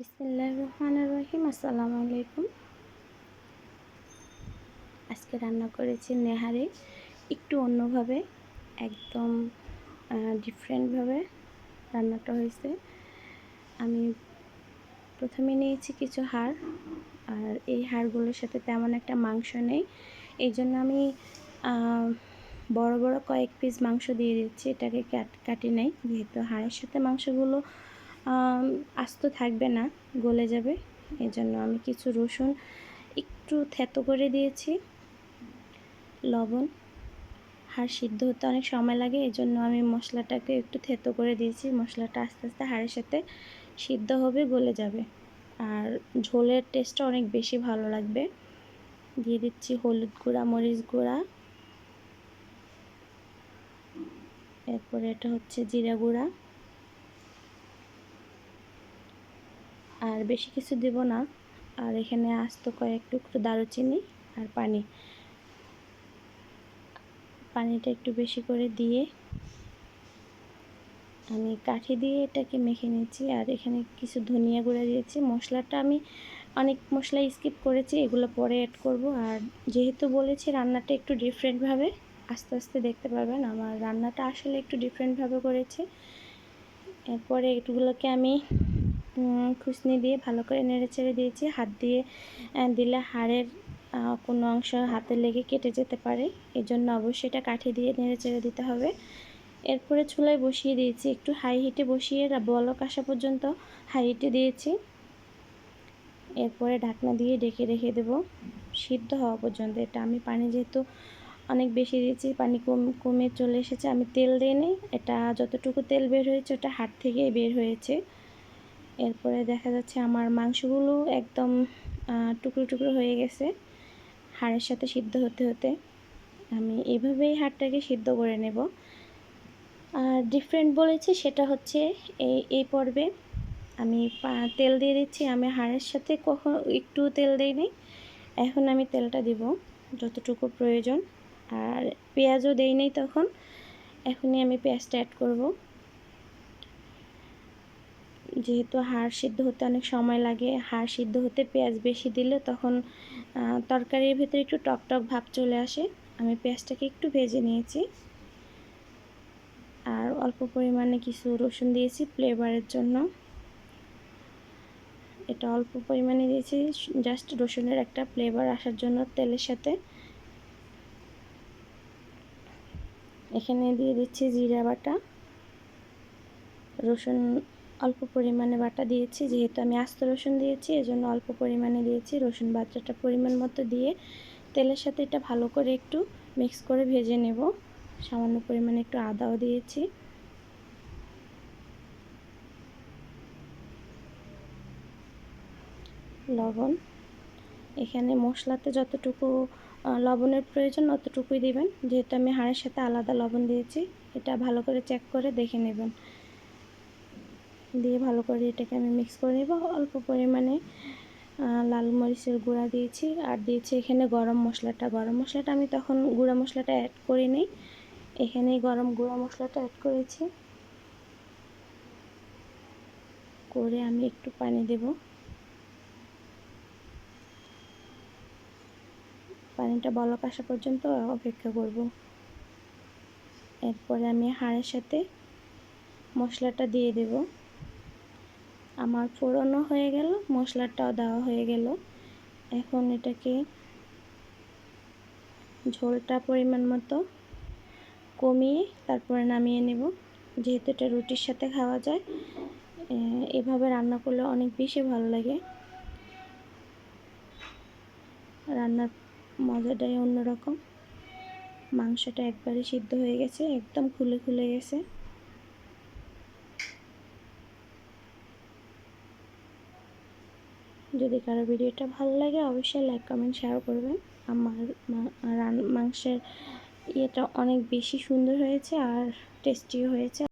বিসমিল্লাহ রহমান রহিম আসসালামু আলাইকুম। আজকে রান্না করেছি নেহারি, একটু অন্যভাবে, একদম ডিফারেন্টভাবে রান্নাটা হয়েছে। আমি প্রথমে নিয়েছি কিছু হাড়, আর এই হাড়গুলোর সাথে তেমন একটা মাংস নেই। এই জন্য আমি বড় বড় কয়েক পিস মাংস দিয়ে দিচ্ছি, এটাকে কাটি নেই, যেহেতু হাড়ের সাথে মাংসগুলো আস্ত থাকবে না, গলে যাবে। এই জন্য আমি কিছু রসুন একটু থেতো করে দিয়েছি, লবণ। হাড় সিদ্ধ হতে অনেক সময় লাগে এই জন্য আমি মশলাটাকে একটু থেতো করে দিয়েছি। মশলাটা আস্তে আস্তে হাড়ের সাথে সিদ্ধ হবে, গলে যাবে। আর ঝোলের টেস্টটা অনেক বেশি ভালো লাগবে। দিয়ে দিচ্ছি হলুদ গুঁড়া, মরিচ গুঁড়া। এরপরে এটা হচ্ছে জিরা গুঁড়া। আর বেশি কিছু দেব না। আর এখানে আস্ত কয়েক টুকরো দারুচিনি আর পানি। পানিটা একটু বেশি করে দিয়ে আমি কাঠি দিয়ে এটাকে মেখে নিয়েছি। আর এখানে কিছু ধনিয়া গুঁড়া দিয়েছি। মশলাটা আমি অনেক মশলা স্কিপ করেছি, এগুলো পরে অ্যাড করব। আর যেহেতু বলেছি রান্নাটা একটু ডিফারেন্টভাবে আস্তে আস্তে দেখতে পারবেন আমার রান্নাটা আসলে একটু ডিফারেন্টভাবে করেছি। এরপরে এগুলোকে আমি খুসনি দিয়ে ভালো করে নেড়ে ছেড়ে দিয়েছি। হাত দিয়ে দিলে হাড়ের কোনো অংশ হাতে লেগে কেটে যেতে পারে। এই জন্য অবশ্যই এটা কাঠি দিয়ে নেড়ে চেড়ে দিতে হবে। এরপরে চুলায় বসিয়ে দিয়েছি। একটু হাই হিটে বসিয়ে বলক আসা পর্যন্ত হাই হিটে দিয়েছি। এরপরে ঢাকনা দিয়ে ডেকে রেখে দেব। সিদ্ধ হওয়া পর্যন্ত। এটা আমি পানি যেহেতু অনেক বেশি দিয়েছি, পানি কম, কমে চলে এসেছে। আমি তেল দিয়ে নিই এটা যতটুকু তেল বের হয়েছে, ওটা হাট থেকে বের হয়েছে। এরপরে দেখা যাচ্ছে আমার মাংসগুলো একদম টুকরো টুকরো হয়ে গেছে হাড়ের সাথে সিদ্ধ হতে হতে। আমি এভাবেই হাড়টাকে সিদ্ধ করে নেব। আর ডিফারেন্ট বলেছি সেটা হচ্ছে এই এই পর্বে আমি তেল দিয়ে দিচ্ছি। আমি হাড়ের সাথে কখন একটু তেল দিইনি। এখন আমি তেলটা দিব যতটুকু প্রয়োজন। আর পেঁয়াজও দেই তখন। এখনই আমি পেঁয়াজটা অ্যাড করব। যেহেতু হাড় সিদ্ধ হতে অনেক সময় লাগে, হাড় সিদ্ধ হতে পেঁয়াজ বেশি দিলে তখন তরকারির ভেতরে একটু টক টক ভাব চলে আসে। আমি পেঁয়াজটাকে একটু ভেজে নিয়েছি। আর অল্প পরিমাণে কিছু রসুন দিয়েছি ফ্লেভারের জন্য। এটা অল্প পরিমাণে দিয়েছি, জাস্ট রসুনের একটা ফ্লেভার আসার জন্য তেলের সাথে। এখানে দিয়ে দিচ্ছি জিরা বাটা। রসুন অল্প পরিমাণে বাটা দিয়েছি, যেহেতু আমি আস্ত রসুন দিয়েছি, এজন্য অল্প পরিমাণে দিয়েছি। রসুন বাটাটা পরিমাণ মতো দিয়ে তেলের সাথে এটা ভালো করে একটু মিক্স করে ভেজে নেব। সামান্য পরিমাণে একটু আদাও দিয়েছি। লবণ। এখানে মশলাতে যতটুকু লবণের প্রয়োজন অতটুকুই দিবেন। যেহেতু আমি হাড়ের সাথে আলাদা লবণ দিয়েছি, এটা ভালো করে চেক করে দেখে নেবেন। দিয়ে ভালো করে এটাকে আমি মিক্স করে নেব। অল্প পরিমাণে লাল মরিচের গুঁড়া দিয়েছি আর দিয়েছি এখানে গরম মশলাটা। গরম মশলাটা আমি তখন গুঁড়া মশলাটা অ্যাড করিনি এখানেই গরম গুঁড়া মশলাটা অ্যাড করেছি। করে আমি একটু পানি দেব। পানিটা বলক আসা পর্যন্ত অপেক্ষা করব। এরপরে আমি হাড়ের সাথে মশলাটা দিয়ে দেব। আমার ফোড়নও হয়ে গেল, মশলাটাও দেওয়া হয়ে গেল। এখন এটাকে ঝোলটা পরিমাণ মতো কমিয়ে তারপরে নামিয়ে নেব। যেহেতু এটা রুটির সাথে খাওয়া যায় এভাবে রান্না করলে অনেক বেশি ভালো লাগে। রান্নার মজাটাই অন্যরকম। মাংসটা একবারে সিদ্ধ হয়ে গেছে, একদম খুলে খুলে গেছে। যদি কারও ভিডিওটা ভালো লাগে, অবশ্যই লাইক কমেন্ট শেয়ার করবেন। আমার মাংসের ইয়েটা অনেক বেশি সুন্দর হয়েছে আর টেস্টিও হয়েছে।